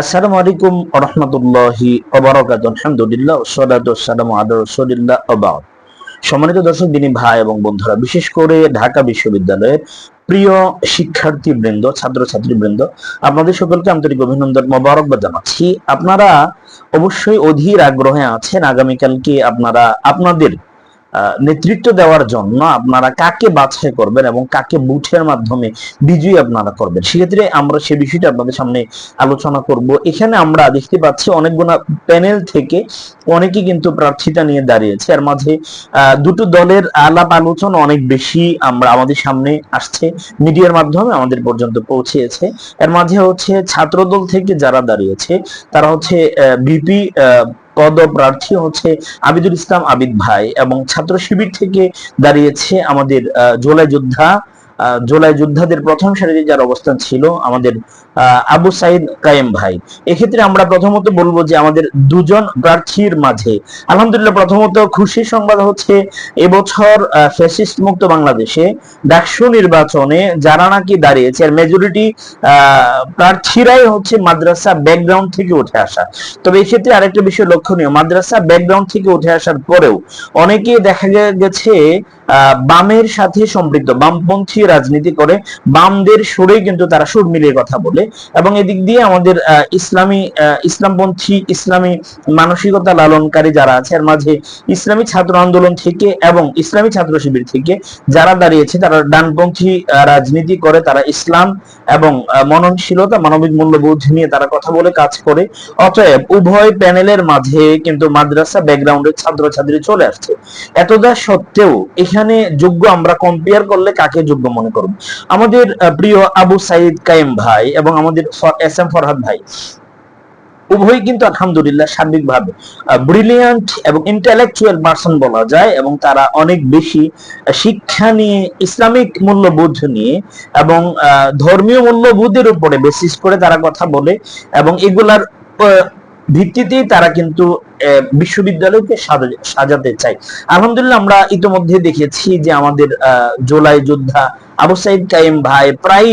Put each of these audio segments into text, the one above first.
আসসালামু আলাইকুম রহমতুল্লাহি ওবারাকাত আলহামদুলিল্লাহ সম্মানিত দর্শক, দিনী ভাই এবং বন্ধুরা, বিশেষ করে ঢাকা বিশ্ববিদ্যালয়ের প্রিয় শিক্ষার্থী বৃন্দ ছাত্রছাত্রী বৃন্দ আপনাদের সকলকে আন্তরিক অভিনন্দন মোবারকবাদ জানাচ্ছি। আপনারা অবশ্যই অধীর আগ্রহে আছেন। আগামীকালকে আপনারা আপনাদের নেতৃত্ব দেওয়ার জন্য আপনারা কাকে বাছাই করবেন এবং কাকে বুথের মাধ্যমে বিজয়ী আপনারা করবেন? সেক্ষেত্রে আমরা সে বিষয়টা আপনাদের সামনে আলোচনা করব। এখানে আমরা দেখতে পাচ্ছি অনেকগুলো প্যানেল থেকে অনেকে কিন্তু প্রার্থিতা নিয়ে দাঁড়িয়েছে। এর মাঝে দুটো দলের আলাপ আলোচনা অনেক বেশি আমরা আমাদের সামনে আসছে। মিডিয়ার মাধ্যমে আমাদের পর্যন্ত পৌঁছেছে। এর মাঝে হচ্ছে ছাত্রদল থেকে যারা দাঁড়িয়েছে, তারা হচ্ছে বিপি পদপ্রার্থী হচ্ছে আবিদুল ইসলাম আবিদ ভাই এবং ছাত্র শিবির থেকে দাঁড়িয়েছে আমাদের জোলাই যোদ্ধা জোলাই যোদ্ধাদের প্রথম সারিতে যার অবস্থান ছিল আমাদের আবু সাইদ কায়েম ভাই। এক্ষেত্রে আমরা প্রথমত বলব যে আমাদের দুজন প্রার্থীর মাঝে, আলহামদুলিল্লাহ প্রথমত খুশির সংবাদ হচ্ছে এবছর ফ্যাসিস্ট মুক্ত বাংলাদেশে ডাকসু নির্বাচনে যারা নাকি দাঁড়িয়েছে, আর মেজরিটি প্রার্থীরাই হচ্ছে মাদ্রাসা ব্যাকগ্রাউন্ড থেকে উঠে আসা। তবে এক্ষেত্রে ক্ষেত্রে আরেকটা বিষয় লক্ষণীয়, মাদ্রাসা ব্যাকগ্রাউন্ড থেকে উঠে আসার পরেও অনেকে দেখা গেছে বামের সাথে সম্পৃক্ত, বামপন্থী রাজনীতি করে, বামদের সুরেই কিন্তু তারা সুর মিলিয়ে কথা বলে এবং এদিক দিয়ে আমাদের ইসলামী ইসলামপন্থী, ইসলামী মানসিকতা লালনকারী যারা আছে, এর মাঝে ইসলামী ছাত্র আন্দোলন থেকে এবং ইসলামী ছাত্র শিবির থেকে যারা দাঁড়িয়েছে, তারা ডানপন্থী রাজনীতি করে, তারা ইসলাম এবং মননশীলতা, মানবিক মূল্যবোধ নিয়ে তারা কথা বলে, কাজ করে। অতএব উভয় প্যানেলের মাঝে কিন্তু মাদ্রাসা ব্যাকগ্রাউন্ডের ছাত্রছাত্রী চলে আসছে। এতদা সত্ত্বেও এখানে যোগ্য আমরা কম্পেয়ার করলে কাকে যোগ্য মনে করব আমাদের প্রিয় আবু সাইদ কায়েম ভাই এবং আমাদের এস এম ফরহাদ ভাই উভয় কিন্তু আলহামদুলিল্লাহ সার্বিকভাবে ব্রিলিয়ান্ট এবং ইন্টেলেকচুয়াল পার্সন বলা যায় এবং তারা অনেক বেশি শিক্ষা নিয়ে, ইসলামিক মূল্যবোধ নিয়ে এবং ধর্মীয় মূল্যবোধের উপরে বেসিস করে তারা কথা বলে এবং এগুলার ভিত্তিতেই তারা কিন্তু বিশ্ববিদ্যালয়কে সাজা- সাজাতে চায়। আলহামদুলিল্লাহ আমরা ইতিমধ্যে দেখেছি যে আমাদের জোলাই যোদ্ধা আবু সাইদ কাইম ভাই প্রায়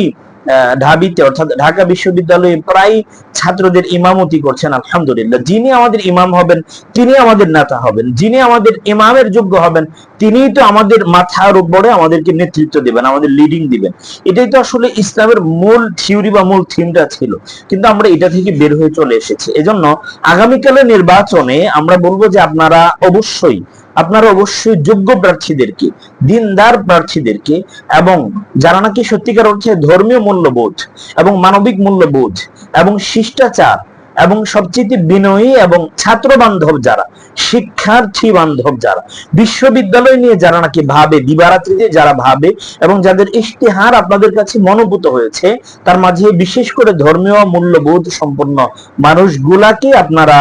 ঢাবিতে, অর্থাৎ ঢাকা বিশ্ববিদ্যালয়ে প্রায় ছাত্রদের ইমামতি করছেন, আলহামদুলিল্লাহ। যিনি আমাদের ইমাম হবেন, তিনি আমাদের নেতা হবেন। যিনি আমাদের ইমামের যোগ্য হবেন, তিনিই তো আমাদের মাথার উপরে আমাদেরকে নেতৃত্ব দিবেন, আমাদের লিডিং দিবেন। এটাই তো আসলে ইসলামের মূল থিওরি বা মূল থিমটা ছিল। কিন্তু আমরা এটা থেকে বের হয়ে চলে এসেছি। এজন্য আগামীকালের নির্বাচনে আমরা বলব যে আপনারা অবশ্যই আপনারা অবশ্যই যোগ্য প্রার্থীদেরকে দিনদার প্রার্থীদেরকে এবং যারা নাকি সত্যিকার অর্থে ধর্মীয় মূল্যবোধ এবং মানবিক মূল্যবোধ এবং শিষ্টাচার এবং সবচেয়ে বিনয়ী এবং ছাত্র বান্ধব যারা, শিক্ষার্থী বান্ধব যারা, বিশ্ববিদ্যালয় নিয়ে যারা নাকি ভাবে, দিবারাত্রিতে যারা ভাবে এবং যাদের ইশতেহার আপনাদের কাছে মনোভূত হয়েছে, তার মাঝে বিশেষ করে ধর্মীয় মূল্যবোধ সম্পন্ন মানুষগুলাকে আপনারা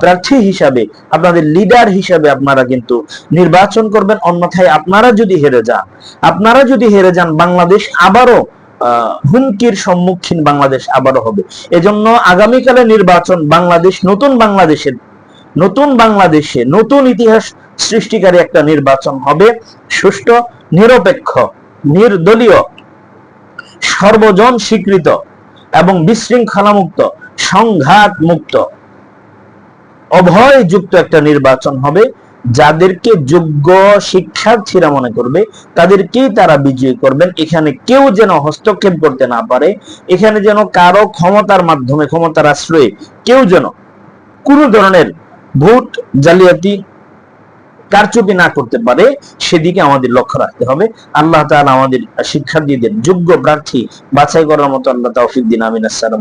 প্রার্থী হিসাবে, আপনাদের লিডার হিসাবে আপনারা কিন্তু নির্বাচন করবেন। অন্যথায় আপনারা যদি হেরে যান, আপনারা যদি হেরে যান, বাংলাদেশ আবারও হুমকির সম্মুখীন বাংলাদেশ আবারও হবে। এজন্য আগামীকালে নির্বাচন বাংলাদেশ, নতুন বাংলাদেশের, নতুন বাংলাদেশে নতুন ইতিহাস সৃষ্টিকারী একটা নির্বাচন হবে। সুষ্ঠু, নিরপেক্ষ, নির্দলীয়, সর্বজন স্বীকৃত এবং বিশৃঙ্খলা মুক্ত সংঘাত মুক্ত অভয়যুক্ত একটা নির্বাচন হবে, যাদেরকে যোগ্য শিক্ষার্থীরা মনে করবে, তাদেরকেই তারা বিজয়ী করবেন। এখানে কেউ যেন হস্তক্ষেপ করতে না পারে, এখানে যেন কারও ক্ষমতার মাধ্যমে, ক্ষমতার আশ্রয়ে কেউ যেন কোনো ধরনের ভোট জালিয়াতি, কারচুপি না করতে পারে, সেদিকে আমাদের লক্ষ্য রাখতে হবে। আল্লাহ তাআলা আমাদের শিক্ষার্থীদের যোগ্য প্রার্থী বাছাই করার মতো আল্লাহ তৌফিক দিন, আমিন, আসসালাম